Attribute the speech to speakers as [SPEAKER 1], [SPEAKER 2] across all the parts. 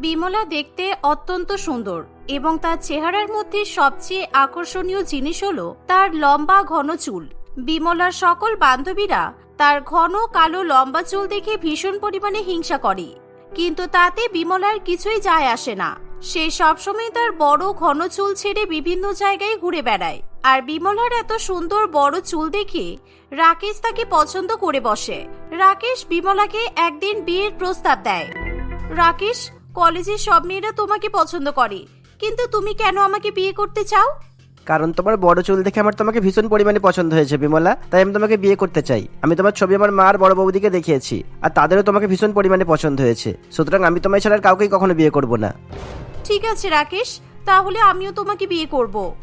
[SPEAKER 1] বিমলা দেখতে অত্যন্ত সুন্দর এবং তার চেহারার মধ্যে সবচেয়ে আকর্ষণীয় জিনিস হলো তার লম্বা ঘন চুল। বিমলার সকল বান্ধবীরা তার ঘন কালো লম্বা চুল দেখে ভীষণ পরিমাণে হিংসা করে। কিন্তু তাতে বিমলার কিছুই যায় আসে না। সে সবসময় তার বড় ঘন চুল ছেড়ে বিভিন্ন জায়গায় ঘুরে বেড়ায়। আর বিমলার এত সুন্দর বড় চুল দেখে রাকেশ তাকে পছন্দ করে বসে। রাকেশ বিমলাকে একদিন বিয়ের প্রস্তাব দেয়। রাকেশ কলেজের সব মেয়েরা তোমাকে পছন্দ করে। কিন্তু তুমি কেন আমাকে বিয়ে করতে চাও?
[SPEAKER 2] কারণ তোমার বড় চুল দেখে আমার তোমাকে ভীষণ পরিমাণে পছন্দ হয়েছে বিমলা। তাই আমি তোমাকে বিয়ে করতে চাই। আমি তোমার ছবি আমার মা আর বড় বৌদিকে দেখিয়েছি আর তাদেরও তোমাকে ভীষণ পরিমাণে পছন্দ হয়েছে। সুতরাং আমি তোমায় ছাড়া আর কাউকেই কখনো বিয়ে করব না।
[SPEAKER 1] ঠিক আছে রাকেশ। তাহলে আমিও তোমাকে বিয়ে করব।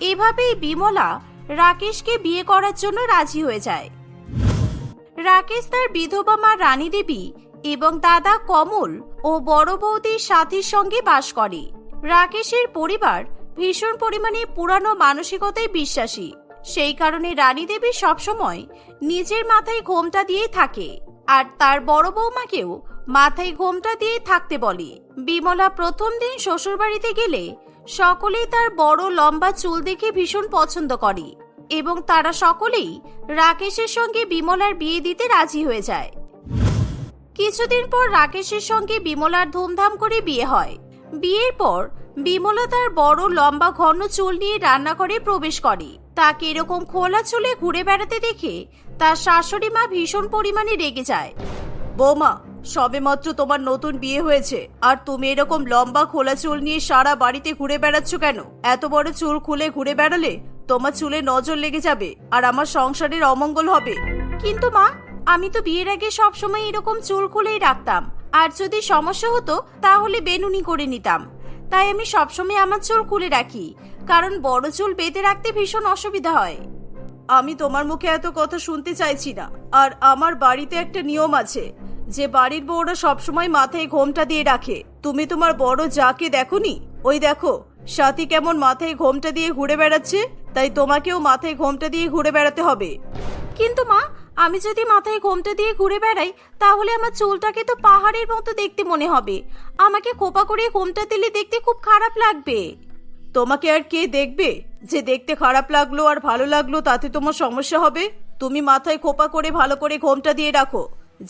[SPEAKER 1] এভাবেই বিমলা রাকেশকে বিয়ে করার জন্য রাজি হয়ে যায়। রাকেশ তার বিধবা মা রানী দেবী এবং দাদা কমল ও বড় বৌদি সাথীর সঙ্গে বাস করে। রাকেশের পরিবার ভীষণ পরিমাণে পুরানো মানসিকতায় বিশ্বাসী। সেই কারণে রানী দেবী সবসময় নিজের মাথায় ঘোমটা দিয়ে থাকে আর তার বড় বৌমাকেও মাথায় ঘোমটা দিয়ে থাকতে বলে। বিমলা প্রথম দিন শ্বশুরবাড়িতে গেলে সকলেই তার বড় লম্বা চুল দেখে ভীষণ পছন্দ করে এবং তারা সকলেই রাকেশের সঙ্গে বিমলার বিয়ে দিতে রাজি হয়ে যায়। কিছুদিন পর রাকেশের সঙ্গে বিমলার ধুমধাম করে বিয়ে হয়। বিয়ের পর বিমলা তার বড় লম্বা ঘন চুল নিয়ে রান্নাঘরে প্রবেশ করে। তাকে এরকম খোলা চুলে ঘুরে বেড়াতে দেখে তার শাশুড়ি মা ভীষণ পরিমাণে রেগে যায়। বৌমা সবেমাত্র তোমার নতুন বিয়ে হয়েছে, আর তুমি এরকম লম্বা খোলা চুল নিয়ে সারা বাড়িতে ঘুরে বেড়াচ্ছ কেন? এত বড় চুল খুলে ঘুরে বেড়ালে তোমার চুলে নজর লেগে যাবে, আর আমার সংসারের অমঙ্গল হবে। কিন্তু মা আমি তো বিয়ের আগে সব সময় এরকম চুল খুলেই রাখতাম। আর যদি সমস্যা হতো, তাহলে বেনুনি করে নিতাম। তাই আমি সবসময় আমার চুল খুলে রাখি। কারণ বড় চুল বেঁধে রাখতে ভীষণ অসুবিধা হয়। আমি তোমার মুখে এত কথা শুনতে চাইছি না। আর আমার বাড়িতে একটা নিয়ম আছে। যে বাড়ির বউরা সবসময় মাথায় ঘোমটা দিয়ে রাখে। তুমি তোমার বড় যাকে দেখোনি? ওই দেখো, সাথী কেমন মাথায় ঘোমটা দিয়ে ঘুরে বেড়াচ্ছে? তাই তোমাকেও মাথায় ঘোমটা দিয়ে ঘুরে বেড়াতে হবে। কিন্তু মা আমি যদি মাথায় ঘোমটা দিয়ে ঘুরে বেড়াই, তাহলে আমার চুলটাকে তো পাহাড়ের মতো দেখতে মনে হবে। আমাকে খোপা করে ঘোমটা দিলে দেখতে খুব খারাপ লাগবে। তোমাকে আর কে দেখবে? যে দেখতে খারাপ লাগল আর ভালো লাগল, তাতে তোমার সমস্যা হবে। তুমি মাথায় খোপা করে ভালো করে ঘোমটা দিয়ে রাখো,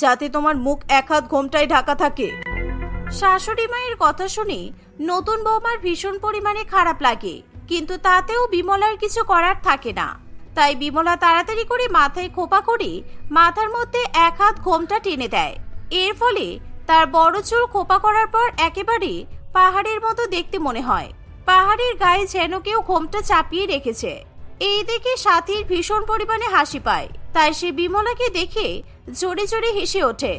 [SPEAKER 1] যাতে তোমার মুখ এক হাত ঘোমটায় ঢাকা থাকে। শাশুড়ি মায়ের কথা শুনে নতুন বৌমার ভীষণ পরিমাণে খারাপ লাগে, কিন্তু তাতেও বিমলার কিছু করার থাকে না। তাই বিমলা তাড়াতাড়ি করে মাথায় খোপা করে মাথার মধ্যে এক হাত ঘোমটা টেনে দেয়। এর ফলে তার বড় চুল খোপা করার পর একেবারে পাহাড়ের মতো দেখতে মনে হয়। পাহাড়ের গায়ে যেন কেউ ঘোমটা চাপিয়ে রেখেছে। এই দেখে সাথীর ভীষণ পরিমাণে হাসি পায়। তাই সে বিমলাকে দেখে জোরে জোরে হেসে ওঠে।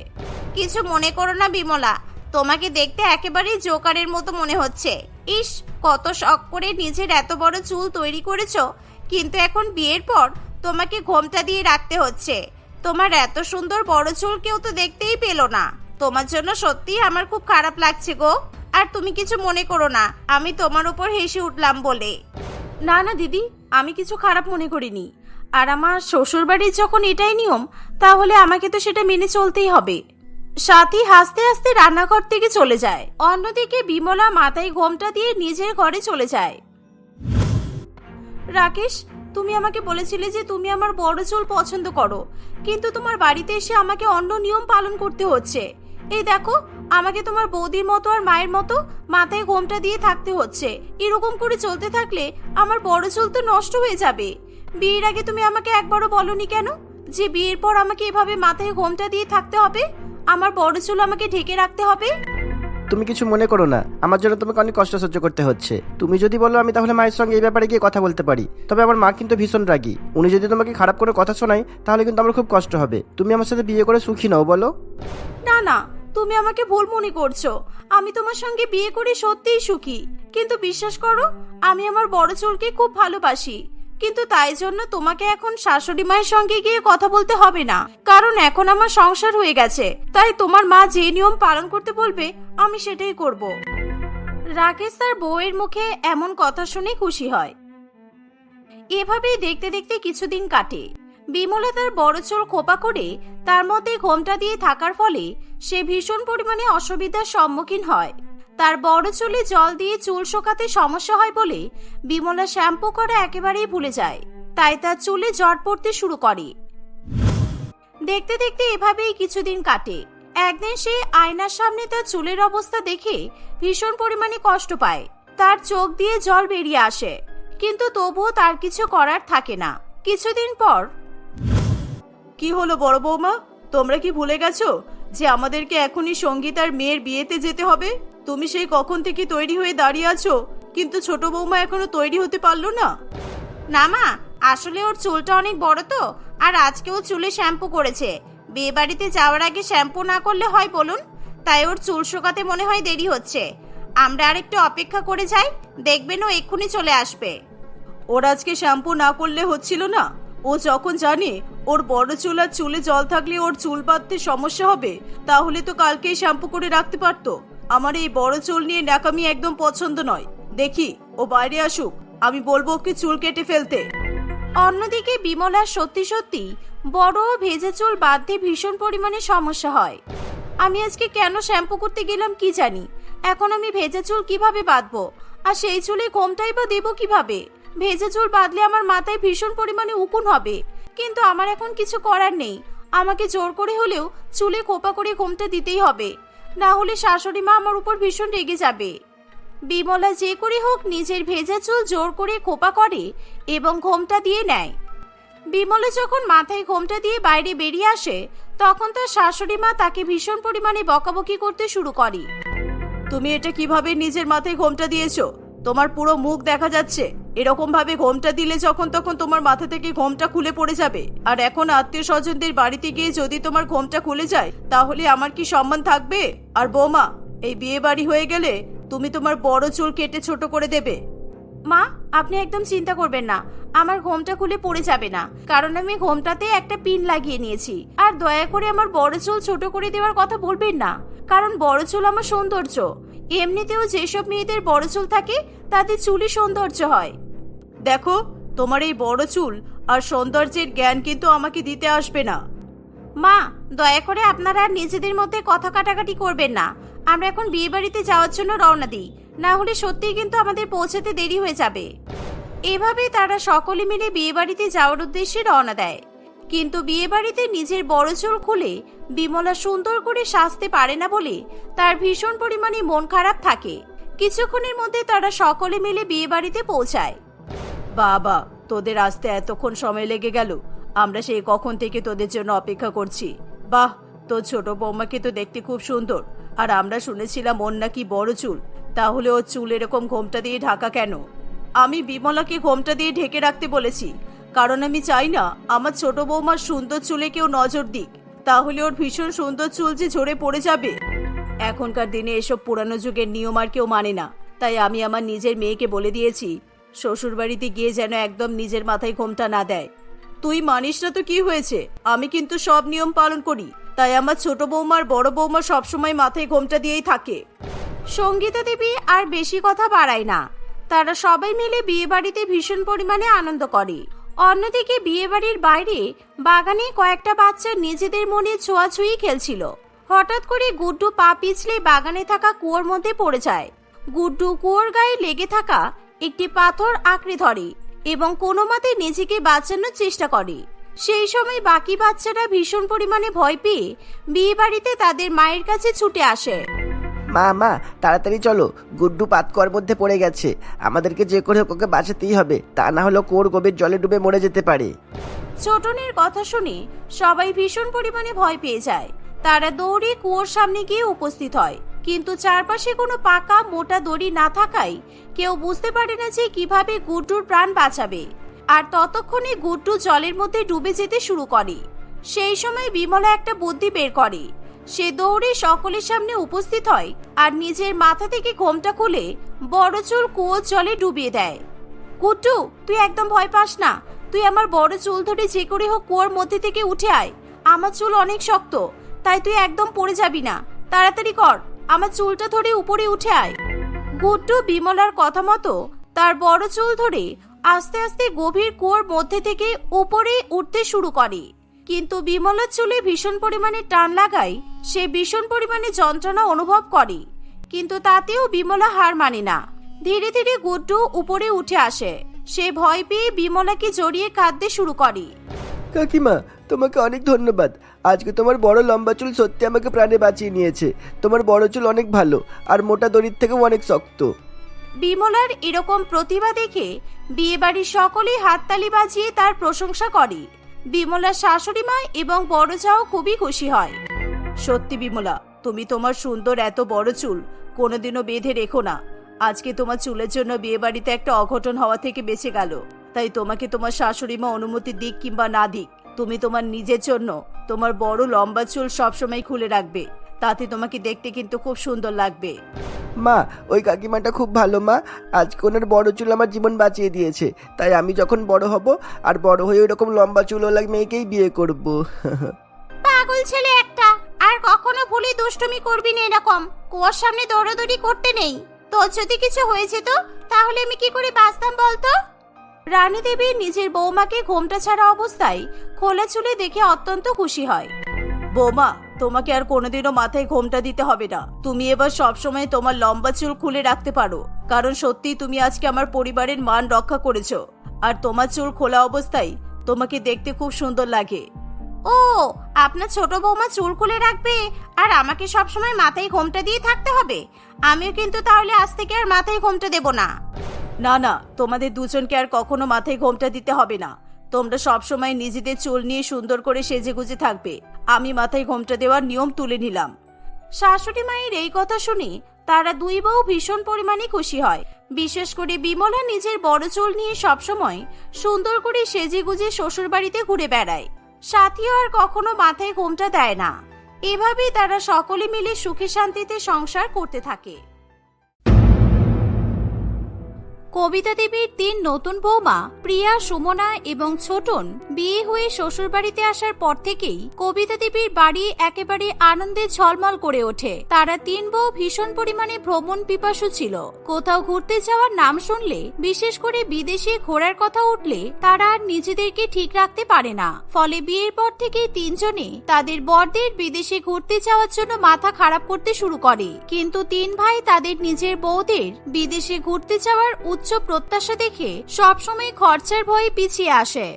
[SPEAKER 1] কিছু মনে করো না বিমলা, তোমাকে দেখতে একেবারেই জোকারের মতো মনে হচ্ছে। ইস, কত শখ করে নিজের এত বড় চুল তৈরি করেছ। কিন্তু এখন বিয়ের পর তোমাকে ঘোমটা দিয়ে রাখতে হচ্ছে। তোমার এত সুন্দর বড় চুল কেউ তো দেখতেই পেল না। তোমার জন্য সত্যিই আমার খুব খারাপ লাগছে গো। আর তুমি কিছু মনে করো না, আমি তোমার উপর হেসে উঠলাম বলে। না না, দিদি, আমি কিছু খারাপ মনে করিনি। আর আমার শ্বশুরবাড়ির যখন এটাই নিয়ম, তাহলে আমাকে তো সেটা মেনে চলতেই হবে। সাথী হাসতে হাসতে রান্নাঘর থেকে চলে যায়। অন্যদিকে বিমলা মাথায় ঘোমটা দিয়ে নিজের ঘরে চলে যায়। রাকেশ, তুমি আমাকে বলেছিলে যে তুমি আমার বড় চুল পছন্দ করো, কিন্তু তোমার বাড়িতে এসে আমাকে অন্য নিয়ম পালন করতে হচ্ছে। এই দেখো, আমাকে তোমার বৌদির মতো আর মায়ের মতো মাথায় ঘোমটা দিয়ে থাকতে হচ্ছে। এরকম করে চলতে থাকলে আমার বড় চুল তো নষ্ট হয়ে যাবে। বিয়ের আগে তুমি আমাকে একবারও বলনি কেন? যে বিয়ের পর আমাকে এভাবে মাথায় ঘোমটা দিয়ে থাকতে হবে? আমার বড় চুল আমাকে ঢেকে রাখতে হবে?
[SPEAKER 2] তুমি কিছু মনে করো না। আমার জন্য তোমাকে অনেক কষ্ট সহ্য করতে হচ্ছে। তুমি যদি বলো আমি তাহলে মায়ের সঙ্গে এই ব্যাপারে গিয়ে কথা বলতে পারি। তবে আমার মা কিন্তু ভীষণ রাগী। উনি যদি তোমাকে খারাপ করে কথা শোনায়, তাহলে কিন্তু আমার খুব কষ্ট হবে। তুমি আমার সাথে বিয়ে করে সুখী নাও, বলো।
[SPEAKER 1] না না, তুমি আমাকে ভুল মনে করছ। আমি তোমার সঙ্গে বিয়ে করে সত্যিই সুখী। কিন্তু বিশ্বাস করো, আমি আমার বড় চুলকে খুব ভালোবাসি। কিন্তু তাই জন্য তোমাকে এখন শাশুড়ি মায়ের সঙ্গে গিয়ে কথা বলতে হবে না। কারণ এখন আমার সংসার হয়ে গেছে। তাই তোমার মা যে নিয়ম পালন করতে বলবে, আমি সেটাই করব। রাকেশ তার বউয়ের মুখে এমন কথা শুনে খুশি হয়। এভাবেই দেখতে দেখতে কিছুদিন কাটে। বিমলা তার বড় চোর খোপা করে তার মধ্যে ঘোমটা দিয়ে থাকার ফলে সে ভীষণ পরিমাণে অসুবিধার সম্মুখীন হয়। তার বড় চুলে জল দিয়ে চুল শোকাতে সমস্যা হয় বলে বিমলা শ্যাম্পু করা একেবারেই ভুলে যায়। তাই তার চুলে জট পড়তে শুরু করে। দেখতে দেখতে এভাবেই কিছুদিন কাটে। একদিন সে আয়নার সামনে তার চুলের অবস্থা দেখে ভীষণ পরিমাণে কষ্ট পায়। তার চোখ দিয়ে জল বেরিয়ে আসে। কিন্তু তবুও তার কিছু করার থাকে না। কিছুদিন পর
[SPEAKER 3] কি হলো বড় বৌমা? তোমরা কি ভুলে গেছো যে আমাদেরকে এখনই সঙ্গীতার মেয়ের বিয়েতে যেতে হবে? তুমি সেই কখন থেকে তৈরি হয়ে দাঁড়িয়ে আছো? কিন্তু ছোট বৌমা এখনও তৈরি হতে পারল না।
[SPEAKER 1] না মা আসলে ওর চুলটা অনেক বড় তো আর আজকে ও চুলে শ্যাম্পু করেছে। বিয়ে বাড়িতে যাওয়ার আগে শ্যাম্পু না করলে হয় বলুন? তাই ওর চুল শুকাতে মনে হয় দেরি হচ্ছে। আমরা আর একটু অপেক্ষা করে যাই দেখবেন ও এক্ষুনি চলে আসবে।
[SPEAKER 3] ওর আজকে শ্যাম্পু না করলে হচ্ছিল না। ও যখন জানে ওর বড় চুল আর চুলে জল থাকলে ওর চুল বাঁধতে সমস্যা হবে তাহলে তো কালকেই শ্যাম্পু করে রাখতে পারতো। আমার এই বড় চুল নিয়ে ন্যাকামি একদম পছন্দ নয়। দেখি, ও বাইরে আসুক। আমি বলব ওকে চুল কেটে ফেলতে।
[SPEAKER 1] অন্যদিকে বিমলা সত্যি সত্যি বড় ভেজা চুল বাঁধতে ভীষণ পরিমাণে সমস্যা হয়। আমি আজকে কেন শ্যাম্পু করতে গেলাম কি জানি। এখন আমি ভেজা চুল কীভাবে বাঁধবো? আর সেই চুলে ঘোমটাই বা দেবো কীভাবে? ভেজা চুল বাঁধলে আমার মাথায় ভীষণ পরিমাণে উকুন হবে। কিন্তু আমার এখন কিছু করার নেই। আমাকে জোর করে হলেও চুলে খোপা করে ঘোমটা দিতেই হবে। না হলে শাশুড়ি মা আমার উপর ভীষণ রেগে যাবে। বিমলা যে করে হোক নিজের ভেজা চুল জোর করে খোপা করে এবং ঘোমটা দিয়ে নেয়। বিমলা যখন মাথায় ঘোমটা দিয়ে বাইরে বেরিয়ে আসে, তখন তার শাশুড়ি মা তাকে ভীষণ পরিমাণে বকাবকি করতে শুরু করে।
[SPEAKER 3] তুমি এটা কীভাবে নিজের মাথায় ঘোমটা দিয়েছ? তোমার পুরো মুখ দেখা যাচ্ছে। এরকম ভাবে ঘোমটা দিলে যখন তখন তোমার মাথা থেকে ঘোমটা খুলে পড়ে যাবে। আর এখন আত্মীয় স্বজনদের বাড়িতে গিয়ে যদি তোমার ঘোমটা খুলে যায়, তাহলে আমার কি সম্মান থাকবে? আর বৌমা, এই বিয়ে বাড়ি হয়ে গেলে তুমি তোমার বড় চুল কেটে ছোট করে দেবে।
[SPEAKER 1] মা, আপনি একদম চিন্তা করবেন না। আমার ঘোমটা খুলে পড়ে যাবে না। কারণ আমি ঘোমটাতে একটা পিন লাগিয়ে নিয়েছি। আর দয়া করে আমার বড় চুল ছোট করে দেওয়ার কথা বলবেন না। কারণ বড় চুল আমার সৌন্দর্য। এমনিতেও যেসব মেয়েদের বড় চুল থাকে, তাদের চুলই সৌন্দর্য হয়।
[SPEAKER 3] দেখো, তোমার এই বড় চুল আর সৌন্দর্যের জ্ঞান কিন্তু আমাকে দিতে আসবে না।
[SPEAKER 1] মা, দয়া করে আপনারা নিজেদের মধ্যে কথা কাটাকাটি করবেন না। আমরা এখন বিয়ে বাড়িতে যাওয়ার জন্য রওনা দিই। না হলে সত্যিই কিন্তু আমাদের পৌঁছাতে দেরি হয়ে যাবে। এভাবে তারা সকলে মিলে বিয়ে বাড়িতে যাওয়ার উদ্দেশ্যে রওনা দেয়। কিন্তু বিয়ে বাড়িতে নিজের বড় চুল খুলে বিমলা সুন্দর করে সাজতে পারে না বলে তার ভীষণ পরিমাণে মন খারাপ থাকে। কিছুক্ষণের মধ্যে তারা সকলে মিলে বিয়ে বাড়িতে পৌঁছায়।
[SPEAKER 3] বাবা, তোদের আসতে এতক্ষণ সময় লেগে গেল। আমরা সেই কখন থেকে তোদের জন্য অপেক্ষা করছি। বাহ, তোর ছোট বৌমাকে তো দেখতে খুব সুন্দর। আর আমরা শুনেছিলাম ওর নাকি বড় চুল। তাহলে ওর চুল এরকম ঘোমটা দিয়ে ঢাকা কেন? আমি বিমলাকে ঘোমটা দিয়ে ঢেকে রাখতে বলেছি। কারণ আমি চাই না আমার ছোট বৌমার সুন্দর চুলে কেউ নজর দিক। তাহলে ওর ভীষণ সুন্দর চুল যে ঝরে পড়ে যাবে। এখনকার দিনে এসব পুরানো যুগের নিয়ম আর কেউ মানে না। তাই আমি আমার নিজের মেয়েকে বলে দিয়েছি শ্বশুর বাড়িতে গিয়ে যেন একদম নিজের মাথায় ঘোমটা না দেয়। তুই মানিস না তো কি হয়েছে? আমি কিন্তু সব নিয়ম পালন করি। তাই আমার ছোট বৌমার বড় বৌমা সবসময় মাথায় ঘোমটা দিয়েই থাকে।
[SPEAKER 1] সঙ্গীতা দেবী আর বেশি কথা বাড়ায় না। তারা সবাই মিলে বিয়ে বাড়িতে ভীষণ পরিমাণে আনন্দ করে। অন্যদিকে বিয়েবাড়ির বাইরে বাগানে কয়েকটা বাচ্চা নিজেদের মনে ছোঁয়াছুঁই খেলছিল। হঠাৎ করে গুড্ডু পা পিছলে বাগানে থাকা কুয়োর মধ্যে পড়ে যায়। গুড্ডু কুয়োর গায়ে লেগে থাকা একটি পাথর আঁকড়ে ধরে এবং কোনো মতে নিজেকে বাঁচানোর চেষ্টা করে। সেই সময় বাকি বাচ্চারা ভীষণ পরিমাণে ভয় পেয়ে বিয়ে বাড়িতে তাদের মায়ের কাছে ছুটে আসে।
[SPEAKER 2] মা মা, তাড়াতাড়ি চলো। গুড্ডু পাতকর মধ্যে পড়ে গেছে। আমাদেরকে যে করে ওকে বাঁচাতেই হবে। তা না হলে কোর গভীর জলে ডুবে মরে যেতে পারে।
[SPEAKER 1] ছোটনের কথা শুনে সবাই ভীষণ পরিমাণে ভয় পেয়ে যায়। তারা দৌড়ে কুয়োর সামনে গিয়ে উপস্থিত হয়। কিন্তু চারপাশে কোনো পাকা, মোটা দড়ি না থাকায় কেউ বুঝতে পারে না যে কীভাবে গুড্ডুর প্রাণ বাঁচাবে। আর ততক্ষণে গুড্ডু জলের মধ্যে ডুবে যেতে শুরু করে। সেই সময় বিমলা একটা বুদ্ধি বের করে। সে দৌড়ে সকলের সামনে উপস্থিত হয় আর নিজের মাথা থেকে ঘোমটা খুলে বড় চুল কুয়োর জলে ডুবিয়ে দেয়। কুট্টু, তুই একদম ভয় পাস না। তুই আমার বড় চুল ধরে যে করে হোক কুয়োর মধ্যে থেকে উঠে আয়। আমার চুল অনেক শক্ত, তাই তুই একদম পড়ে যাবি না। তাড়াতাড়ি কর, আমার চুলটা ধরে উপরে উঠে আয়। গুড্ডু বিমলার কথা মতো তার বড় চুল ধরে আস্তে আস্তে গভীর কুয়োর মধ্যে থেকে উপরে উঠতে শুরু করে। কিন্তু বিমলার চুলে ভীষণ পরিমাণে টান লাগায় সে ভীষণ পরিমাণে যন্ত্রণা অনুভব করে। কিন্তু তাতেও বিমলা হার মানে না। ধীরে ধীরে গুড্ডু উপরে উঠে আসে। সে ভয় পেয়ে বিমলাকে জড়িয়ে কাঁদতে শুরু করে।
[SPEAKER 2] কাকিমা তোমাকে অনেক ধন্যবাদ। আজকে তোমার বড় লম্বা চুল সত্যি আমাকে প্রাণে বাঁচিয়ে নিয়েছে। তোমার বড় চুল অনেক ভালো আর মোটা দড়ির থেকেও অনেক শক্ত।
[SPEAKER 1] বিমলার এরকম প্রতিভা দেখে বিয়েবাড়ির সকলেই হাততালি বাজিয়ে তার প্রশংসা করে। বিমলার শাশুড়ি মা এবং বড় চাও খুবই খুশি হয়।
[SPEAKER 3] সত্যি বিমলা, তুমি তোমার সুন্দর এত বড় চুল কোনোদিনও বেঁধে রেখো না। আজকে তোমার চুলের জন্য বিয়ে বাড়িতে একটা অঘটন হওয়া থেকে বেঁচে গেল। তাই তোমাকে তোমার শাশুড়ি মা অনুমতি দিক কিংবা না দিক, তুমি তোমার নিজের জন্য তোমার বড় লম্বা চুল সবসময় খুলে রাখবে। তাতে তোমাকে দেখতে কিন্তু খুব সুন্দর লাগবে।
[SPEAKER 2] মা ওই কাকিমাটা খুব ভালো মা। আজকে ওনার বড় চুল আমার জীবন বাঁচিয়ে দিয়েছে। তাই আমি যখন বড় হব আর বড় হয়ে ওইরকম লম্বা চুল চুলওয়ালা মেয়েকেই বিয়ে করব।
[SPEAKER 1] পাগল ছেলে একটা। আর কখনো ভুলে দুষ্টুমি করবি না এরকম। কুয়ার সামনে দৌড়াদৌড়ি করতে নেই। তোর যদি কিছু হয়েছে তো তাহলে আমি কি করে বাঁচতাম বলতো? রানী দেবী নিজের বৌমাকে ঘোমটা ছাড়া অবস্থায় খোলা চুলে দেখে অত্যন্ত খুশি হয়।
[SPEAKER 3] বৌমা তোমাকে আর কোনোদিনও মাথায় ঘোমটা দিতে হবে না। তুমি এবার সবসময় তোমার লম্বা চুল খুলে রাখতে পারো। কারণ সত্যি তুমি আজকে আমার পরিবারের মান রক্ষা করেছ। আর তোমার চুল খোলা অবস্থায় তোমাকে দেখতে খুব সুন্দর লাগে।
[SPEAKER 1] ও আপনার ছোট বৌমা চুল খুলে রাখবে আর আমাকে সবসময় মাথায় ঘোমটা দিয়ে থাকতে হবে? আমিও কিন্তু তাহলে আজ থেকে আর মাথায় ঘোমটা দেব না।
[SPEAKER 3] না না তোমাদের দুজনকে আর কখনো মাথায় ঘোমটা দিতে হবে না। তোমরা সবসময় নিজেদের চুল নিয়ে সুন্দর করে সেজে গুজে থাকবে। আমি মাথায় ঘোমটা দেওয়ার নিয়ম তুলে নিলাম।
[SPEAKER 1] শাশুড়ি মায়ের এই কথা শুনি তারা দুই বউ ভীষণ পরিমাণে খুশি হয়। বিশেষ করে বিমলা নিজের বড় চুল নিয়ে সবসময় সুন্দর করে সেজে গুজে শ্বশুর বাড়িতে ঘুরে বেড়ায়। সাথীও আর কখনো মাথায় ঘোমটা দেয় না। এভাবেই তারা সকলে মিলে সুখে শান্তিতে সংসার করতে থাকে। কবিতা দেবীর তিন নতুন বৌমা, প্রিয়া, সুমনা এবং ছোটন বিয়ে হয়ে শ্বশুরবাড়িতে আসার পর থেকেই কবিতা দেবীর বাড়ি একেবারে আনন্দে ঝলমল করে ওঠে। তারা তিন বউ ভীষণ পরিমাণে ভ্রমণ পিপাসু ছিল। কোথাও ঘুরতে যাওয়ার নাম শুনলে, বিশেষ করে বিদেশে ঘোরার কথা উঠলে, তারা আর নিজেদেরকে ঠিক রাখতে পারে না। ফলে বিয়ের পর থেকে তিনজনে তাদের বরদের বিদেশে ঘুরতে যাওয়ার জন্য মাথা খারাপ করতে শুরু করে। কিন্তু তিন ভাই তাদের নিজের বউদের বিদেশে ঘুরতে যাওয়ার উচ্চ প্রত্যাশা দেখে সবসময় খরচার ভয়ে পিছিয়ে আসে।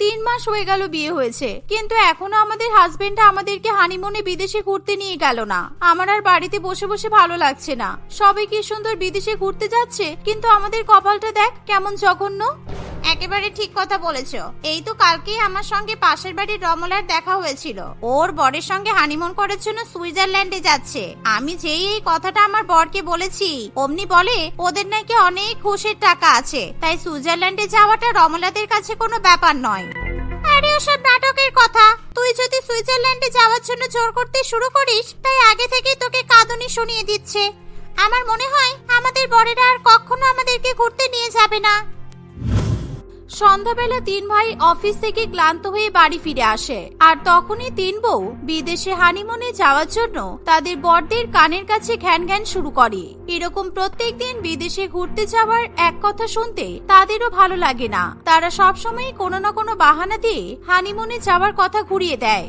[SPEAKER 1] তিন মাস হয়ে গেল বিয়ে হয়েছে, কিন্তু এখনও আমাদের হাজবেন্ড আমাদেরকে হানিমুনে বিদেশে ঘুরতে নিয়ে গেল না। আমার আর বাড়িতে বসে বসে ভালো লাগছে না। সবাই কি সুন্দর বিদেশে ঘুরতে যাচ্ছে, কিন্তু আমাদের কপালটা দেখ কেমন জঘন্য। একেবারে ঠিক কথা বলেছ। এই তো কালকেই আমার সঙ্গে পাশের বাড়ির রমলার দেখা হয়েছিল। ওর বরের সঙ্গে হানিমুন করার জন্য সুইজারল্যান্ডে যাচ্ছে। আমি যেই এই কথাটা আমার বরকে বলেছি, অমনি বলে, ওদের নাকি অনেক ঘুষের টাকা আছে। তাই সুইজারল্যান্ডে যাওয়াটা রমলাদের কাছে কোনো ব্যাপার নয়। আরে, ওসব নাটকের কথা। তুই যদি সুইজারল্যান্ডে যাওয়ার জন্য জোর করতে শুরু করিস, তাই আগে থেকেই তোকে কাঁদুনি শুনিয়ে দিচ্ছে। আমার মনে হয় আমাদের বরেরা আর কখনো আমাদেরকে ঘুরতে নিয়ে যাবে না। সন্ধ্যাবেলা তিন ভাই অফিস থেকে ক্লান্ত হয়ে বাড়ি ফিরে আসে। আর তখনই তিন বউ বিদেশে হানিমুনে যাওয়ার জন্য তাদের বরদের কানের কাছে ঘ্যান ঘ্যান শুরু করে। এরকম প্রত্যেক দিন বিদেশে ঘুরতে যাওয়ার এক কথা শুনতে তাদেরও ভালো লাগে না। তারা সবসময় কোনো না কোনো বাহানা দিয়ে হানিমুনে যাওয়ার কথা ঘুরিয়ে দেয়।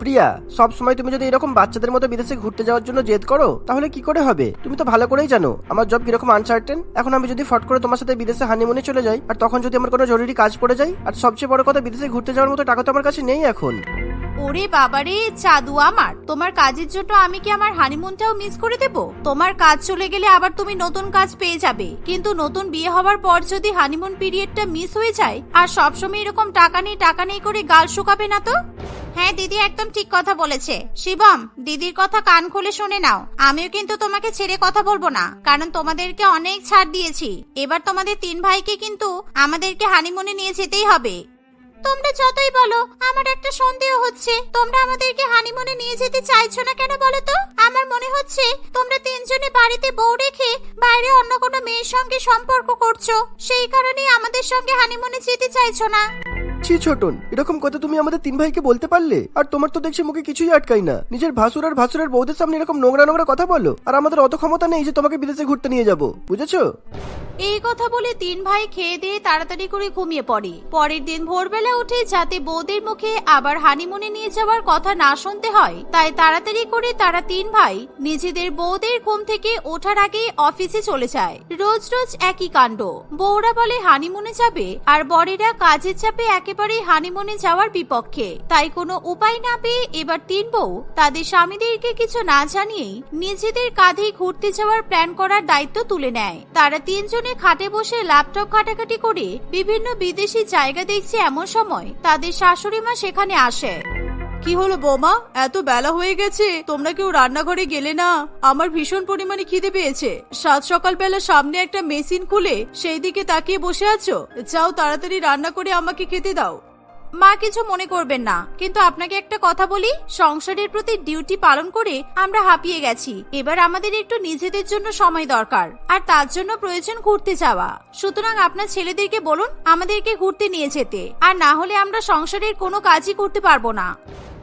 [SPEAKER 2] প্রিয়া, সব সময় তুমি যদি এরকম বাচ্চাদের মতো বিদেশে ঘুরতে যাওয়ার জন্য জেদ করো, তাহলে কি করে হবে? তুমি তো ভালো করেই জানো, আমার জব কীরকম আনসার্টেন এখন আমি যদি ফট করে তোমার সাথে বিদেশে হানিমুনে চলে যাই, আর তখন যদি আমার কোনো জরুরি কাজ পড়ে যায়, আর সবচেয়ে বড় কথা বিদেশে ঘুরতে যাওয়ার মতো টাকা তো আমার কাছে নেই এখন।
[SPEAKER 1] ওরে বাবারে জাদু আমার। তোমার কাজের জন্য আমি কি আমার হানিমুনটাও মিস করে দেব? তোমার কাজ চলে গেলে আবার তুমি নতুন কাজ পেয়ে যাবে। কিন্তু নতুন বিয়ে হওয়ার পর যদি হানিমুন পিরিয়ডটা মিস হয়ে যায়, আর সবসময় এরকম টাকা নেই টাকা নেই করে গাল শুকাবে না তো? হ্যাঁ দিদি একদম ঠিক কথা বলেছে। শিবম, দিদির কথা কান খুলে শুনে নাও। আমিও কিন্তু তোমাকে ছেড়ে কথা বলব না, কারণ তোমাদেরকে অনেক ছাড় দিয়েছি। এবার তোমাদের তিন ভাইকে কিন্তু আমাদেরকে হানিমুনে নিয়ে যেতেই হবে। তোমরা যতই বলো, আমার একটা সন্দেহ হচ্ছে। তোমরা আমাদেরকে হানিমুনে নিয়ে যেতে চাইছো না কেন বলো তো? আমার মনে হচ্ছে তোমরা তিনজনে বাড়িতে বউ রেখে বাইরে অন্য কোনো মেয়ের সঙ্গে সম্পর্ক করছ। সেই কারণেই আমাদের সঙ্গে হানিমুনে যেতে চাইছো না।
[SPEAKER 2] ছি, ছোটন, এরকম কথা তুমি আমাদের তিন ভাইকে বলতে পারলে? আর তোমার তো দেখছি মুখে কিছুই আটকাই না। নিজের ভাসুর আর ভাসুরের বউদের সামনে এরকম নোংরা নোংরা কথা বলো। আর আমাদের অত ক্ষমতা নেই যে তোমাকে বিদেশে ঘুরতে নিয়ে যাব। বুঝেছ?
[SPEAKER 1] এই কথা বলে তিন ভাই খেয়ে দিয়ে তাড়াতাড়ি করে ঘুমিয়ে পড়ে। পরের দিন ভোরবেলা উঠে যাতে বৌদের মুখে আবার হানিমুনে নিয়ে যাওয়ার কথা না শুনতে হয়, তাই তাড়াতাড়ি করে তারা তিন ভাই নিজেদের বৌদের ঘুম থেকে ওঠার আগে অফিসে চলে যায়। রোজ রোজ একই কাণ্ড। বউরা বলে হানিমুনে যাবে, আর বরেরা কাজের চাপে একেবারেই হানিমুনে যাওয়ার বিপক্ষে। তাই কোনো উপায় না পেয়ে এবার তিন বউ তাদের স্বামীদেরকে কিছু না জানিয়েই নিজেদের কাঁধেই ঘুরতে যাওয়ার প্ল্যান করার দায়িত্ব তুলে নেয়। তারা তিনজনে খাটে বসে ল্যাপটপ ঘাটাঘাটি করে বিভিন্ন বিদেশি জায়গা দেখছে এমন সময় তাদের শাশুড়ি মা সেখানে আসে।
[SPEAKER 3] কি হলো বোমা? এত বেলা হয়ে গেছে, তোমরা কেউ রান্নাঘরে গেলে না। আমার ভীষণ পরিমাণে খিদে পেয়েছে। সাত সকাল বেলা সামনে একটা মেশিন খুলে, সেই দিকে তাকিয়ে বসে আছো? যাও তাড়াতাড়ি রান্না করে আমাকে খেতে দাও।
[SPEAKER 1] মা কিছু মনে করবেন না, কিন্তু আপনাকে একটা কথা বলি, সংসারের প্রতি ডিউটি পালন করে আমরা হাঁপিয়ে গেছি। এবার আমাদের একটু নিজেদের জন্য সময় দরকার, আর তার জন্য প্রয়োজন ঘুরতে যাওয়া। সুতরাং আপনার ছেলেদেরকে বলুন, আমাদেরকে ঘুরতে নিয়ে যেতে, আর না হলে আমরা সংসারের কোনো কাজই করতে পারব না।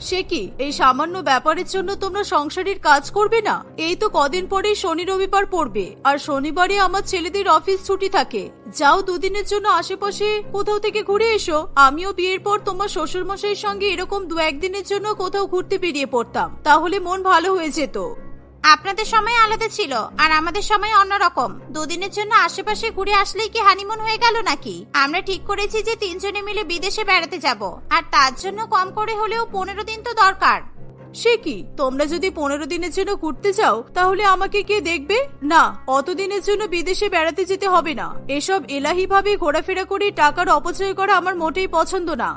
[SPEAKER 3] সে কি, এই সামান্য ব্যাপারের জন্য তোমরা সংসারের কাজ করবে না? এই তো কদিন পরেই শনি রবিবার পড়বে, আর শনিবারে আমার ছেলেদের অফিস ছুটি থাকে। যাও দুদিনের জন্য আশেপাশে কোথাও থেকে ঘুরে এসো। আমিও বিয়ের পর তোমার শ্বশুর মশাইয়ের সঙ্গে এরকম দু একদিনের জন্য কোথাও ঘুরতে বেরিয়ে পড়তাম। তাহলে মন ভালো হয়ে যেত।
[SPEAKER 1] আপনাদের সময় আলাদা ছিল, আর আমাদের সময় অন্যরকম। দুদিনের জন্য আশেপাশে ঘুরে আসলেই কি হানিমুন হয়ে গেল নাকি? আমরা ঠিক করেছি যে তিনজনে মিলে বিদেশে বেড়াতে যাব, আর তার জন্য কম করে হলেও পনেরো দিন তো দরকার।
[SPEAKER 3] সে কি? তোমরা যদি পনেরো দিনের জন্য ঘুরতে যাও তাহলে আমাকে কে দেখবে? না অত দিনের জন্য বিদেশে বেড়াতে যেতে হবে না। এসব এলাহি ভাবে ঘোরাফেরা করে টাকার অপচয় করা আমার মোটেই পছন্দ না।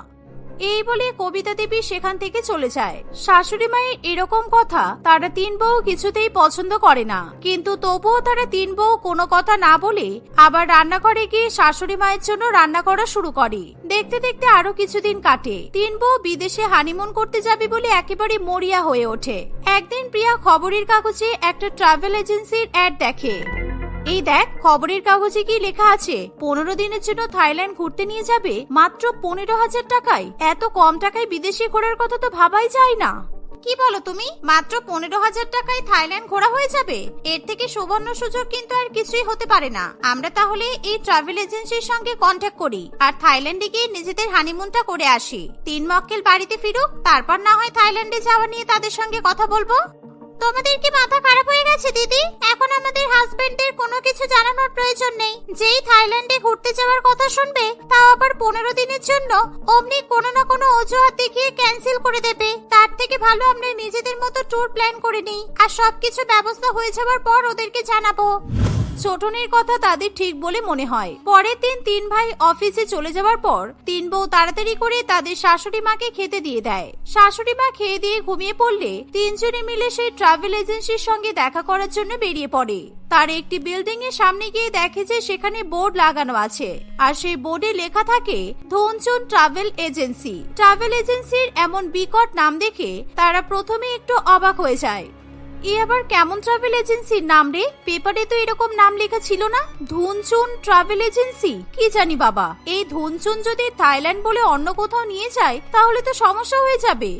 [SPEAKER 1] এই বলে কবিতা দেবী সেখান থেকে চলে যায়। শাশুড়ি মায়ের এরকম কথা তারা তিন বউ কিছুতেই পছন্দ করে না। কিন্তু তবুও তারা তিন বউ কোনো কথা না বলে আবার রান্নাঘরে গিয়ে শাশুড়ি মায়ের জন্য রান্না করা শুরু করে। দেখতে দেখতে আরও কিছুদিন কাটে। তিন বউ বিদেশে হানিমুন করতে যাবে বলে একেবারে মরিয়া হয়ে ওঠে। একদিন প্রিয়া খবরের কাগজে একটা ট্রাভেল এজেন্সির অ্যাড দেখে। এই দেখ, খবরের কাগজে কি লেখা আছে, পনেরো দিনের জন্য থাইল্যান্ড ঘুরতে নিয়ে যাবে মাত্র পনেরো হাজার টাকায়। এত কম টাকায় বিদেশে ঘোরার কথা তো ভাবাই যায় না। কি বলো তুমি? মাত্র পনেরো হাজার টাকায় থাইল্যান্ড ঘোরা হয়ে যাবে? এর থেকে সুবর্ণ সুযোগ কিন্তু আর কিছুই হতে পারে না। আমরা তাহলে এই ট্রাভেল এজেন্সির সঙ্গে কন্ট্যাক্ট করি, আর থাইল্যান্ডে গিয়ে নিজেদের হানিমুনটা করে আসি। তিন মক্কেল বাড়িতে ফিরুক, তারপর না হয় থাইল্যান্ডে যাওয়া নিয়ে তাদের সঙ্গে কথা বলব। তোমাদের কি মাথা খারাপ হয়ে গেছে, দিদি? এখন আমাদের হাজবেন্ডের কোনো কিছু জানানোর প্রয়োজন নেই। যেই থাইল্যান্ডে ঘুরতে যাওয়ার কথা শুনবে, তাও আবার পনেরো দিনের জন্য অমনি কোনো না কোনো অজুহাত দেখিয়ে ক্যান্সেল করে দেবে। তার থেকে ভালো আমরা নিজেদের মতো ট্যুর প্ল্যান করে নিই। আর সবকিছু ব্যবস্থা হয়ে যাওয়ার পর ওদেরকে জানাব। ছোটনের কথা তাদের ঠিক বলে মনে হয়। পরের দিন তিন ভাই অফিসে চলে যাওয়ার পর তিন বউ তাড়াতাড়ি করে তাদের শাশুড়ি মাকে খেতে দিয়ে দেয়। শাশুড়ি মা খেয়ে দিয়ে ঘুমিয়ে পড়লে তিনজনে মিলে সেই ট্রাভেল এজেন্সির সঙ্গে দেখা করার জন্য বেরিয়ে পড়ে। তার একটি বিল্ডিং এর সামনে গিয়ে দেখে যে সেখানে বোর্ড লাগানো আছে। আর সেই বোর্ডে লেখা থাকে, ধনচুন ট্রাভেল এজেন্সি। ট্রাভেল এজেন্সির এমন বিকট নাম দেখে তারা প্রথমে একটু অবাক হয়ে যায়। এ আবার কেমন ট্রাভেল এজেন্সির নাম রে? পেপারে তো এরকম নাম লেখা ছিল না? Dhunchun travel agency? কি জানি বাবা। এই ধুনচুন যদি থাইল্যান্ড বলে অন্য কোথাও নিয়ে যায়, তাহলে তো সমস্যা হয়ে যাবে।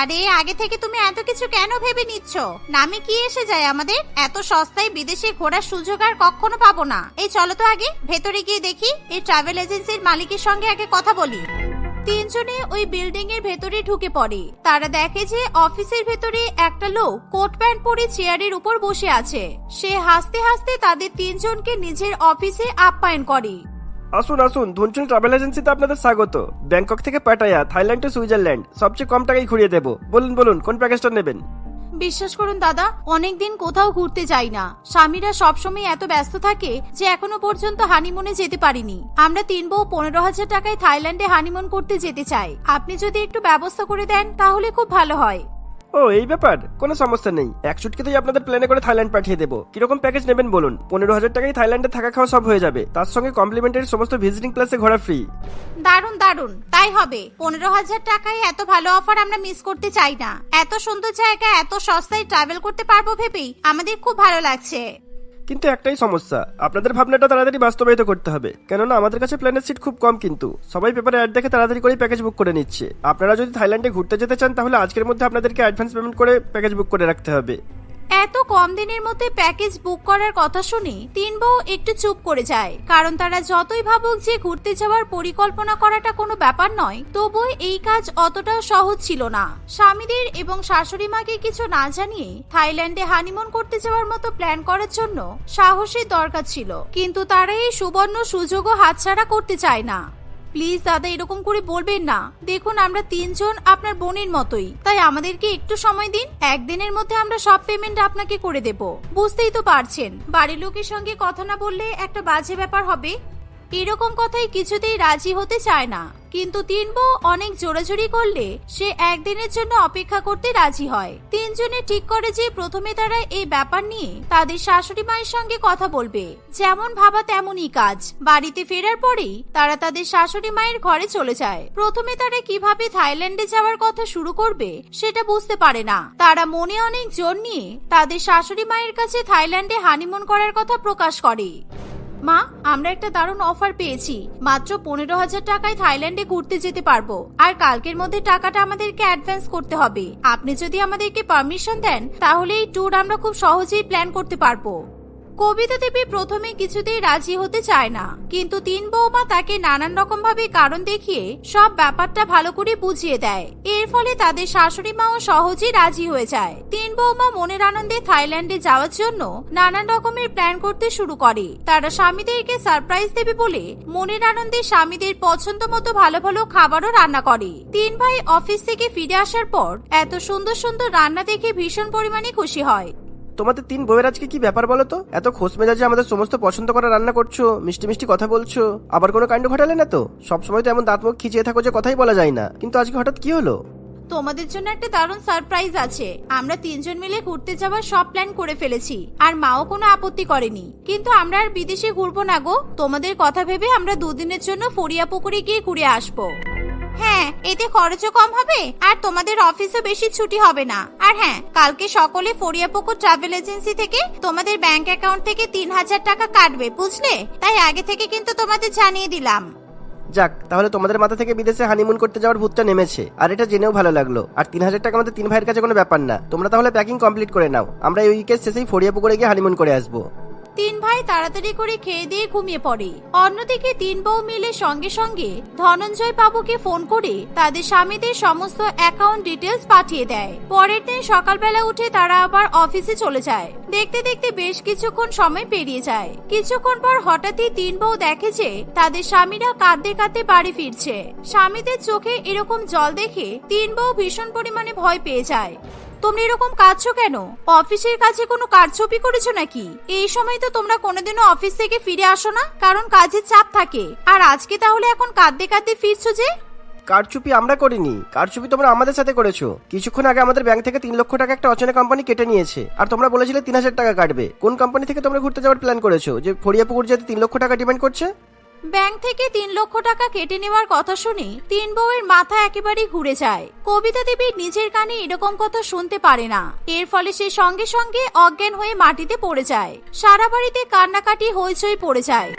[SPEAKER 1] আরে, আগে থেকে তুমি এত কিছু কেন ভেবে নিচ্ছ? নামে কি এসে যায় আমাদের? এত সস্তায় বিদেশে ঘোরার সুযোগ আর কখনো পাবো না। এই চলো তো আগে, ভেতরে গিয়ে দেখি, এই ট্রাভেল এজেন্সির মালিকের সঙ্গে আগে কথা বলি। তিনজনে ওই বিল্ডিং এর ভেতরে ঢুকে পড়ে। তারা দেখে যে অফিসের ভেতরে একটা লোক কোট প্যান্ট পরে চেয়ারের উপর বসে আছে। সে হাসতে হাসতে তাদের তিনজনকে নিজের অফিসে আপ্যায়ন করে।
[SPEAKER 2] আসুন আসুন, ধুনচুন ট্রাভেল এজেন্সিতে আপনাদের স্বাগত। ব্যাংকক থেকে পাটায়া, থাইল্যান্ড টু সুইজারল্যান্ড, সবচেয়ে কম টাকায় ঘুরিয়ে দেবো। বলুন বলুন, কোন প্যাকেজটা নেবেন?
[SPEAKER 1] বিশ্বাস করুন দাদা, অনেকদিন কোথাও ঘুরতে যাই না। স্বামীরা সবসময় এত ব্যস্ত থাকে যে এখনও পর্যন্ত হানিমুনে যেতে পারিনি। আমরা তিন বউ পনেরো হাজার টাকায় থাইল্যান্ডে হানিমুন করতে যেতে চাই। আপনি যদি একটু ব্যবস্থা করে দেন, তাহলে খুব ভালো হয়।
[SPEAKER 2] ও, এই ব্যাপার, কোনো সমস্যা নেই। এক চুটকিতেই আপনাদের প্লেনে করে থাইল্যান্ড পাঠিয়ে দেবো। কীরকম প্যাকেজ নেবেন বলুন? পনেরো হাজার টাকায় থাইল্যান্ডে থাকা খাওয়া সব হয়ে যাবে। তার সঙ্গে কমপ্লিমেন্টারি সমস্ত ভিজিটিং প্লেসে ঘোরা ফ্রি
[SPEAKER 1] দারুণ দারুণ তাই হবে। পনেরো হাজার টাকায় এত ভালো অফার আমরা মিস করতে চাই না। এত সুন্দর জায়গা, এত সস্তায় ট্রাভেল করতে পারব ভেবেই আমাদের খুব ভালো লাগছে।
[SPEAKER 2] কিন্তু একটাই সমস্যা, আপনাদের ভাবনাটা তাড়াতাড়ি বাস্তবায়িত করতে হবে। কেননা আমাদের কাছে প্ল্যানের সিট খুব কম কিন্তু, সবাই পেপারে অ্যাড দেখে তাড়াতাড়ি করেই প্যাকেজ বুক করে নিচ্ছে। আপনারা যদি থাইল্যান্ডে ঘুরতে যেতে চান, তাহলে আজকের মধ্যে আপনাদেরকে অ্যাডভান্স পেমেন্ট করে প্যাকেজ বুক করে রাখতে হবে।
[SPEAKER 1] এত কম দিনের মধ্যে প্যাকেজ বুক করার কথা শুনে তিন বউ একটু চুপ করে যায়। কারণ তারা যতই ভাবুক যে ঘুরতে যাওয়ার পরিকল্পনা করাটা কোনো ব্যাপার নয়, তবুও এই কাজ অতটাও সহজ ছিল না। স্বামীদের এবং শাশুড়ি মাকে কিছু না জানিয়ে থাইল্যান্ডে হানিমুন করতে যাওয়ার মতো প্ল্যান করার জন্য সাহসের দরকার ছিল। কিন্তু তারা এই সুবর্ণ সুযোগও হাতছাড়া করতে চায় না। প্লিজ দাদা এরকম করে বলবেন না। দেখুন, আমরা তিনজন আপনার বোনের মতোই। তাই আমাদেরকে একটু সময় দিন, একদিনের মধ্যে আমরা সব পেমেন্ট আপনাকে করে দেব। বুঝতেই তো পারছেন। বাড়ির লোকের সঙ্গে কথা না বললে একটা বাজে ব্যাপার হবে। এরকম কথাই কিছুতেই রাজি হতে চায় না। কিন্তু তিন বউ অনেক জোরাজুরি করলে সে একদিনের জন্য অপেক্ষা করতে রাজি হয়। তিনজনে ঠিক করে যে প্রথমে তারা এই ব্যাপার নিয়ে তাদের শাশুড়ি মায়ের সঙ্গে কথা বলবে। যেমন ভাবা তেমনই কাজ। বাড়িতে ফেরার পরেই তারা তাদের শাশুড়ি মায়ের ঘরে চলে যায়। প্রথমে তারা কীভাবে থাইল্যান্ডে যাওয়ার কথা শুরু করবে সেটা বুঝতে পারে না। তারা মনে অনেক জোর নিয়ে তাদের শাশুড়ি মায়ের কাছে থাইল্যান্ডে হানিমুন করার কথা প্রকাশ করে। মা, আমরা একটা দারুণ অফার পেয়েছি। মাত্র পনেরো হাজার টাকায় থাইল্যান্ডে ঘুরতে যেতে পারব। আর কালকের মধ্যে টাকাটা আমাদেরকে অ্যাডভান্স করতে হবে। আপনি যদি আমাদেরকে পারমিশন দেন, তাহলে এই ট্যুর আমরা খুব সহজেই প্ল্যান করতে পারব। কবিতা দেবী প্রথমে কিছুতেই রাজি হতে চায় না, কিন্তু তিন বৌমা তাকে নানান রকম ভাবে কারণ দেখিয়ে সব ব্যাপারটা ভালো করে বুঝিয়ে দেয়। এর ফলে তাদের শাশুড়ি মাও সহজেই রাজি হয়ে যায়। তিন বৌমা মনের আনন্দে থাইল্যান্ডে যাওয়ার জন্য নানান রকমের প্ল্যান করতে শুরু করে। তারা স্বামীদেরকে সারপ্রাইজ দেবে বলে মনের আনন্দে স্বামীদের পছন্দ মতো ভালো ভালো খাবারও রান্না করে। তিন ভাই অফিস থেকে ফিরে আসার পর এত সুন্দর সুন্দর রান্না দেখে ভীষণ পরিমাণে খুশি হয়।
[SPEAKER 2] তোমাদের তিন বউয়ের আজকে কি ব্যাপার বলো তো? এত খোশ মেজাজে আমাদের সমস্ত পছন্দ করা রান্না করছ, মিষ্টি মিষ্টি কথা বলছো, আবার কোনো কাণ্ড ঘটালে না তো? সবসময় তো এমন দাঁত মুখ খিচিয়ে থাকো যে কথাই বলা যায় না। কিন্তু আজকে হঠাৎ কি হলো?
[SPEAKER 1] তোমাদের জন্য একটা দারুণ সারপ্রাইজ আছে। আমরা তিনজন মিলে ঘুরতে যাওয়ার সব প্ল্যান করে ফেলেছি, আর মাও কোনো আপত্তি করেনি। কিন্তু আমরা আর বিদেশে ঘুরবো না গো। তোমাদের কথা ভেবে আমরা দুদিনের জন্য ফরিয়া পুকুরে গিয়ে ঘুরে আসব। হ্যাঁ এতে খরচও কম হবে আর তোমাদের অফিসও বেশি ছুটি হবে না। আর হ্যাঁ কালকে সকলে ফরিয়াপুকুর ট্রাভেল এজেন্সি থেকে তোমাদের ব্যাংক অ্যাকাউন্ট থেকে তিন হাজার টাকা কাটবে, বুঝলে? তাই আগে থেকে কিন্তু তোমাদের জানিয়ে দিলাম।
[SPEAKER 2] যাক, তাহলে তোমাদের মাথা থেকে বিদেশে হানিমুন করতে যাওয়ার ভূতটা নেমেছে। আর এটা জেনেও ভালো লাগল। আর তিন হাজার টাকা আমাদের তিন ভাইয়ের কাছে কোনো ব্যাপার না। তোমরা তাহলে প্যাকিং কমপ্লিট করে নাও। আমরা এই উইকের শেষেই ফড়িয়া পুকুরে গিয়ে হানিমুন করে আসব।
[SPEAKER 1] তিন ভাই তাড়াতাড়ি করে খেয়ে দিয়ে ঘুমিয়ে পড়ে। অন্যদিকে তিন বউ মিলে সঙ্গে সঙ্গে ধনঞ্জয় বাবুকে ফোন করে তাদের স্বামীদের সমস্ত অ্যাকাউন্ট ডিটেলস পাঠিয়ে দেয়। পরের দিন সকালবেলা উঠে তারা আবার অফিসে চলে যায়। দেখতে দেখতে বেশ কিছুক্ষণ সময় পেরিয়ে যায়। কিছুক্ষণ পর হঠাৎই তিন বউ দেখে যে তাদের স্বামীরা কাঁদতে কাঁদতে বাড়ি ফিরছে। স্বামীদের চোখে এরকম জল দেখে তিন বউ ভীষণ পরিমাণে ভয় পেয়ে যায়। তোমরা এরকম কাঁদছো কেন? অফিসের কাছে কোনো কারচুপি করেছ নাকি? এই সময় তো তোমরা কোনোদিনও অফিস থেকে ফিরে আসো না, কারণ কাজের চাপ থাকে। আর আজকে তাহলে এখন কাঁদতে কাঁদতে ফিরছো যে?
[SPEAKER 2] কারচুপি আমরা করিনি। কারচুপি তোমরা আমাদের সাথে করেছ। কিছুক্ষণ আগে আমাদের ব্যাংক থেকে তিন লক্ষ টাকা একটা অচেনা কোম্পানি কেটে নিয়েছে। আর তোমরা বলেছিলে তিন হাজার টাকা কাটবে। কোন কোম্পানি থেকে তোমরা ঘুরতে যাওয়ার প্ল্যান করেছ? যে ফড়িয়াপুকুর যেতে তিন লক্ষ টাকা ডিমান্ড করছে?
[SPEAKER 1] ব্যাংক থেকে তিন লক্ষ টাকা কেটে নেওয়ার কথা শুনে তিন বউয়ের মাথা একেবারে ঘুরে যায়। কবিতা দেবী নিজের কানে এরকম কথা শুনতে পারে না। এর ফলে সে সঙ্গে সঙ্গে অজ্ঞান হয়ে মাটিতে পড়ে যায়। সারা বাড়িতে কান্নাকাটি, হইচই পড়ে যায়।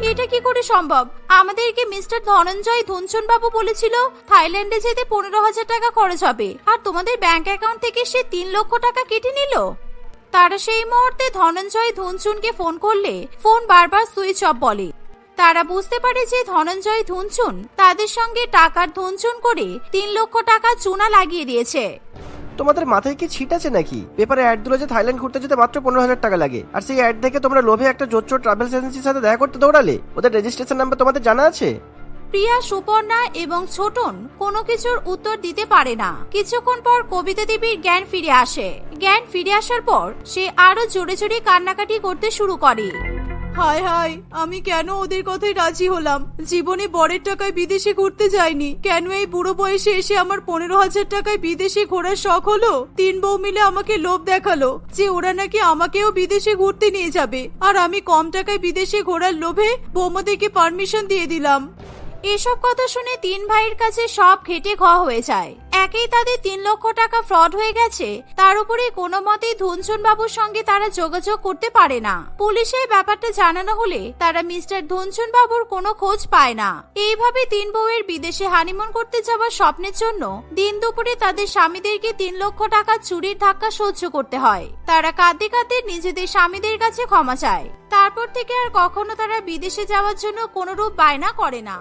[SPEAKER 1] এটা কি করে সম্ভব? আমাদেরকে মিস্টার ধনঞ্জয় ধুনচুন বাবু বলেছিল, থাইল্যান্ডে যেতে পনেরো হাজার টাকা খরচ হবে। আর তোমাদের ব্যাংক অ্যাকাউন্ট থেকে সে তিন লক্ষ টাকা কেটে নিল? তারা সেই মুহূর্তে ধনঞ্জয় ধুনচুনকে ফোন করলে, ফোন বারবার সুইচ অফ বলে। তারা বুঝতে পারে যে ধনঞ্জয় ধুনচুন তাদের সঙ্গে টাকার ধুনচুন করে তিন লক্ষ টাকা চুনা লাগিয়ে দিয়েছে।
[SPEAKER 2] তোমাদের মাথায় কি ছিট আছে নাকি? পেপারে অ্যাড দিল যে থাইল্যান্ড ঘুরতে যেতে মাত্র পনেরো হাজার টাকা লাগে। আর সেই অ্যাড দেখে তোমরা লোভে একটা জোচ্চোর ট্রাভেল এজেন্সির সাথে দেখা করতে দৌড়ালে? ওদের রেজিস্ট্রেশন নাম্বার তোমাদের জানা আছে?
[SPEAKER 1] প্রিয়া সুপর্ণা এবং ছোটন কোনো কিছুর উত্তর দিতে পারে না। কিছুক্ষণ পর কবিতা দেবীর জ্ঞান ফিরে আসে। জ্ঞান ফিরে আসার পর সে আরও জোরে জোরে কান্নাকাটি করতে শুরু করে।
[SPEAKER 3] হায় হায় আমি কেন ওদের কথায় রাজি হলাম? জীবনে বরের টাকায় বিদেশে ঘুরতে যাইনি। কেন এই বুড়ো বয়সে এসে আমার পনেরো হাজার টাকায় বিদেশে ঘোরার শখ হলো? তিন বউ মিলে আমাকে লোভ দেখাল যে ওরা নাকি আমাকেও বিদেশে ঘুরতে নিয়ে যাবে। আর আমি কম টাকায় বিদেশে ঘোরার লোভে বৌমাদেরকে পারমিশন দিয়ে দিলাম।
[SPEAKER 1] এসব কথা শুনে তিন ভাইয়ের কাছে সব খেটে ঘ হয়ে যায়। একেই তাদের তিন লক্ষ টাকা ফ্রড হয়ে গেছে। তার উপরে কোনো মতেই ধুনছুন বাবুর সঙ্গে তারা যোগাযোগ করতে পারে না। পুলিশে এই ব্যাপারটা জানানো হলে তারা মিস্টার ধুনছুন বাবুর কোনো খোঁজ পায় না। এইভাবে তিন বউয়ের বিদেশে হানিমুন করতে যাওয়ার স্বপ্নের জন্য দিন দুপুরে তাদের স্বামীদেরকে তিন লক্ষ টাকা চুরির ধাক্কা সহ্য করতে হয়। তারা কাঁদতে কাঁদতে নিজেদের স্বামীদের কাছে ক্ষমা চায়। তারপর থেকে আর কখনো তারা বিদেশে যাওয়ার জন্য কোনোরূপ বায়না করে না।